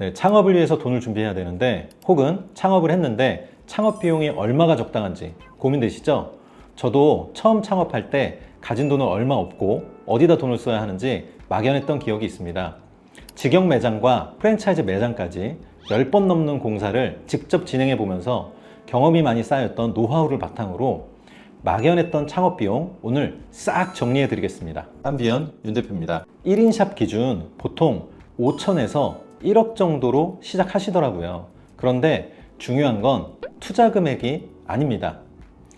네, 창업을 위해서 돈을 준비해야 되는데 혹은 창업을 했는데 창업 비용이 얼마가 적당한지 고민되시죠? 저도 처음 창업할 때 가진 돈은 얼마 없고 어디다 돈을 써야 하는지 막연했던 기억이 있습니다. 직영 매장과 프랜차이즈 매장까지 10번 넘는 공사를 직접 진행해 보면서 경험이 많이 쌓였던 노하우를 바탕으로 막연했던 창업 비용 오늘 싹 정리해 드리겠습니다. 한비연 윤 대표입니다. 1인 샵 기준 보통 5천에서 1억 정도로 시작하시더라고요. 그런데 중요한 건 투자 금액이 아닙니다.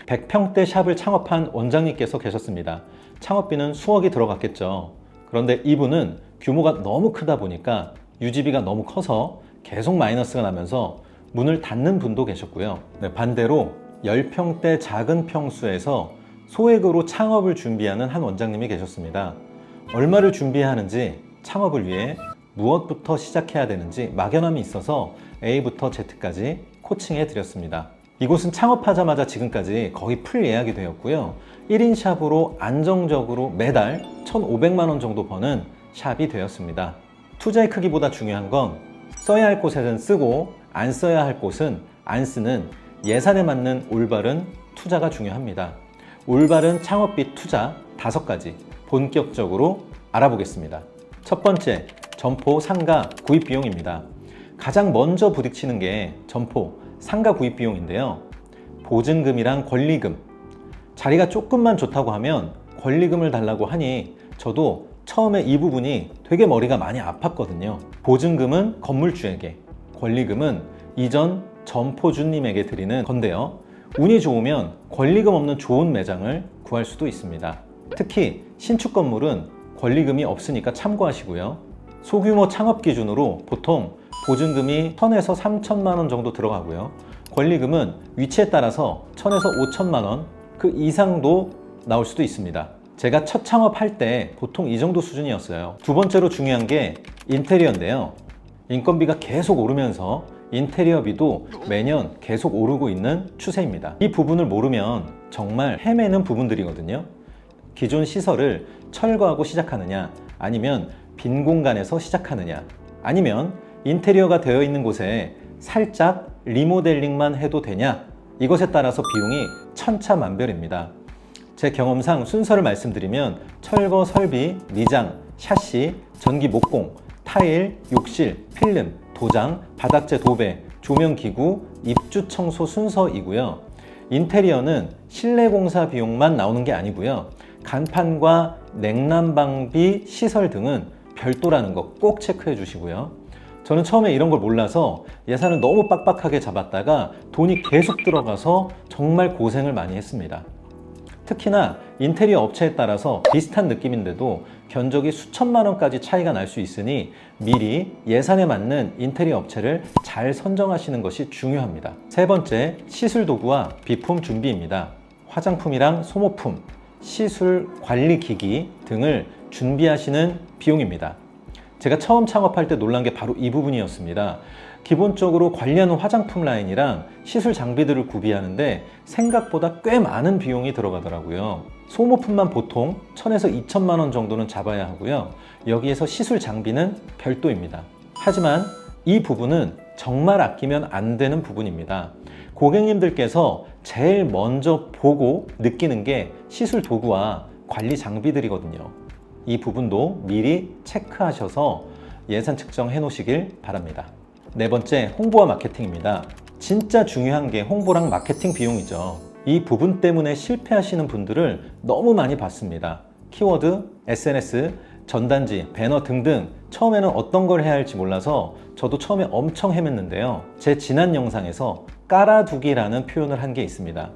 100평대 샵을 창업한 원장님께서 계셨습니다. 창업비는 수억이 들어갔겠죠. 그런데 이분은 규모가 너무 크다 보니까 유지비가 너무 커서 계속 마이너스가 나면서 문을 닫는 분도 계셨고요. 네, 반대로 10평대 작은 평수에서 소액으로 창업을 준비하는 한 원장님이 계셨습니다. 얼마를 준비해야 하는지 창업을 위해 무엇부터 시작해야 되는지 막연함이 있어서 A부터 Z까지 코칭해 드렸습니다. 이곳은 창업하자마자 지금까지 거의 풀 예약이 되었고요. 1인 샵으로 안정적으로 매달 1,500만 원 정도 버는 샵이 되었습니다. 투자의 크기보다 중요한 건 써야 할 곳에는 쓰고 안 써야 할 곳은 안 쓰는 예산에 맞는 올바른 투자가 중요합니다. 올바른 창업비 투자 다섯 가지 본격적으로 알아보겠습니다. 첫 번째, 점포 상가 구입 비용입니다. 가장 먼저 부딪히는 게 점포 상가 구입 비용인데요. 보증금이랑 권리금. 자리가 조금만 좋다고 하면 권리금을 달라고 하니 저도 처음에 이 부분이 되게 머리가 많이 아팠거든요. 보증금은 건물주에게, 권리금은 이전 점포주님에게 드리는 건데요. 운이 좋으면 권리금 없는 좋은 매장을 구할 수도 있습니다. 특히 신축 건물은 권리금이 없으니까 참고하시고요. 소규모 창업 기준으로 보통 보증금이 1천에서 3천만 원 정도 들어가고요. 권리금은 위치에 따라서 1천에서 5천만 원 그 이상도 나올 수도 있습니다. 제가 첫 창업할 때 보통 이 정도 수준이었어요. 두 번째로 중요한 게 인테리어인데요. 인건비가 계속 오르면서 인테리어비도 매년 계속 오르고 있는 추세입니다. 이 부분을 모르면 정말 헤매는 부분들이거든요. 기존 시설을 철거하고 시작하느냐, 아니면 빈 공간에서 시작하느냐, 아니면 인테리어가 되어 있는 곳에 살짝 리모델링만 해도 되냐, 이것에 따라서 비용이 천차만별입니다. 제 경험상 순서를 말씀드리면 철거, 설비, 미장, 샤시, 전기 목공, 타일, 욕실, 필름, 도장, 바닥재 도배, 조명 기구, 입주 청소 순서이고요. 인테리어는 실내 공사 비용만 나오는 게 아니고요. 간판과 냉난방비, 시설 등은 별도라는 거 꼭 체크해 주시고요. 저는 처음에 이런 걸 몰라서 예산을 너무 빡빡하게 잡았다가 돈이 계속 들어가서 정말 고생을 많이 했습니다. 특히나 인테리어 업체에 따라서 비슷한 느낌인데도 견적이 수천만 원까지 차이가 날 수 있으니 미리 예산에 맞는 인테리어 업체를 잘 선정하시는 것이 중요합니다. 세 번째, 시술 도구와 비품 준비입니다. 화장품이랑 소모품, 시술 관리 기기 등을 준비하시는 비용입니다. 제가 처음 창업할 때 놀란 게 바로 이 부분이었습니다. 기본적으로 관리하는 화장품 라인이랑 시술 장비들을 구비하는데 생각보다 꽤 많은 비용이 들어가더라고요. 소모품만 보통 1000에서 2000만 원 정도는 잡아야 하고요. 여기에서 시술 장비는 별도입니다. 하지만 이 부분은 정말 아끼면 안 되는 부분입니다. 고객님들께서 제일 먼저 보고 느끼는 게 시술 도구와 관리 장비들이거든요. 이 부분도 미리 체크하셔서 예산 측정해 놓으시길 바랍니다. 네 번째, 홍보와 마케팅입니다. 진짜 중요한 게 홍보랑 마케팅 비용이죠. 이 부분 때문에 실패하시는 분들을 너무 많이 봤습니다. 키워드, SNS, 전단지, 배너 등등 처음에는 어떤 걸 해야 할지 몰라서 저도 처음에 엄청 헤맸는데요. 제 지난 영상에서 깔아두기라는 표현을 한 게 있습니다.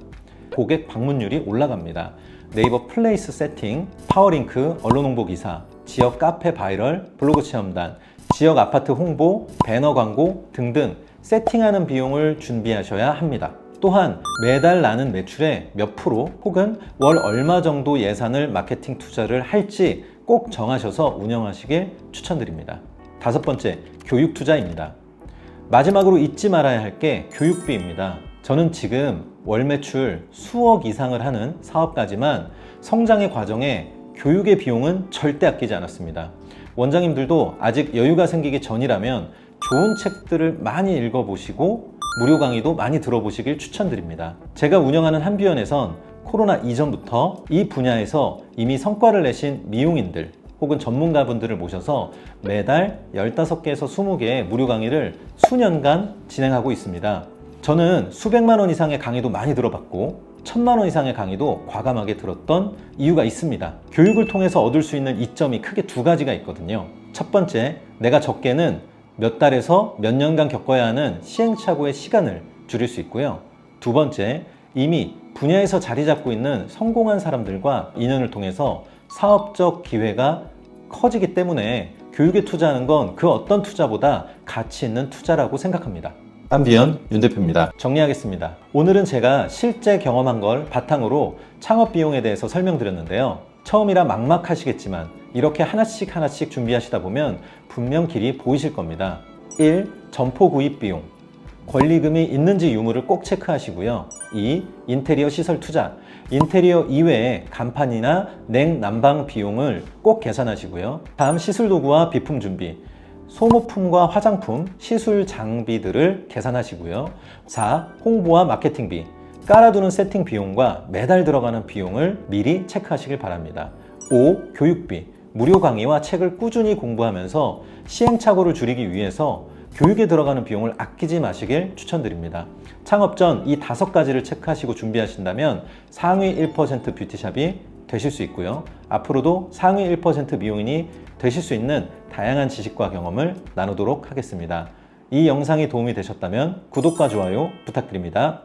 고객 방문율이 올라갑니다. 네이버 플레이스 세팅, 파워링크, 언론 홍보 기사, 지역 카페 바이럴, 블로그 체험단, 지역 아파트 홍보, 배너 광고 등등 세팅하는 비용을 준비하셔야 합니다. 또한 매달 나는 매출의 몇 프로 혹은 월 얼마 정도 예산을 마케팅 투자를 할지 꼭 정하셔서 운영하시길 추천드립니다. 다섯 번째, 교육 투자입니다. 마지막으로 잊지 말아야 할 게 교육비입니다. 저는 지금 월 매출 수억 이상을 하는 사업가지만 성장의 과정에 교육의 비용은 절대 아끼지 않았습니다. 원장님들도 아직 여유가 생기기 전이라면 좋은 책들을 많이 읽어보시고 무료 강의도 많이 들어보시길 추천드립니다. 제가 운영하는 한비원에선 코로나 이전부터 이 분야에서 이미 성과를 내신 미용인들 혹은 전문가분들을 모셔서 매달 15개에서 20개의 무료 강의를 수년간 진행하고 있습니다. 저는 수백만 원 이상의 강의도 많이 들어봤고 천만 원 이상의 강의도 과감하게 들었던 이유가 있습니다. 교육을 통해서 얻을 수 있는 이점이 크게 두 가지가 있거든요. 첫 번째, 내가 적게는 몇 달에서 몇 년간 겪어야 하는 시행착오의 시간을 줄일 수 있고요. 두 번째, 이미 분야에서 자리 잡고 있는 성공한 사람들과 인연을 통해서 사업적 기회가 커지기 때문에 교육에 투자하는 건 그 어떤 투자보다 가치 있는 투자라고 생각합니다. 한비연 윤 대표입니다. 정리하겠습니다. 오늘은 제가 실제 경험한 걸 바탕으로 창업 비용에 대해서 설명드렸는데요. 처음이라 막막하시겠지만 이렇게 하나씩 하나씩 준비하시다 보면 분명 길이 보이실 겁니다. 1. 점포 구입 비용. 권리금이 있는지 유무를 꼭 체크하시고요. 2. 인테리어 시설 투자. 인테리어 이외에 간판이나 냉난방 비용을 꼭 계산하시고요. 다음 시술 도구와 비품 준비. 소모품과 화장품, 시술 장비들을 계산하시고요. 4. 홍보와 마케팅비. 깔아두는 세팅 비용과 매달 들어가는 비용을 미리 체크하시길 바랍니다. 5. 교육비. 무료 강의와 책을 꾸준히 공부하면서 시행착오를 줄이기 위해서 교육에 들어가는 비용을 아끼지 마시길 추천드립니다. 창업 전 이 다섯 가지를 체크하시고 준비하신다면 상위 1% 뷰티샵이 되실 수 있고요. 앞으로도 상위 1% 미용인이 되실 수 있는 다양한 지식과 경험을 나누도록 하겠습니다. 이 영상이 도움이 되셨다면 구독과 좋아요 부탁드립니다.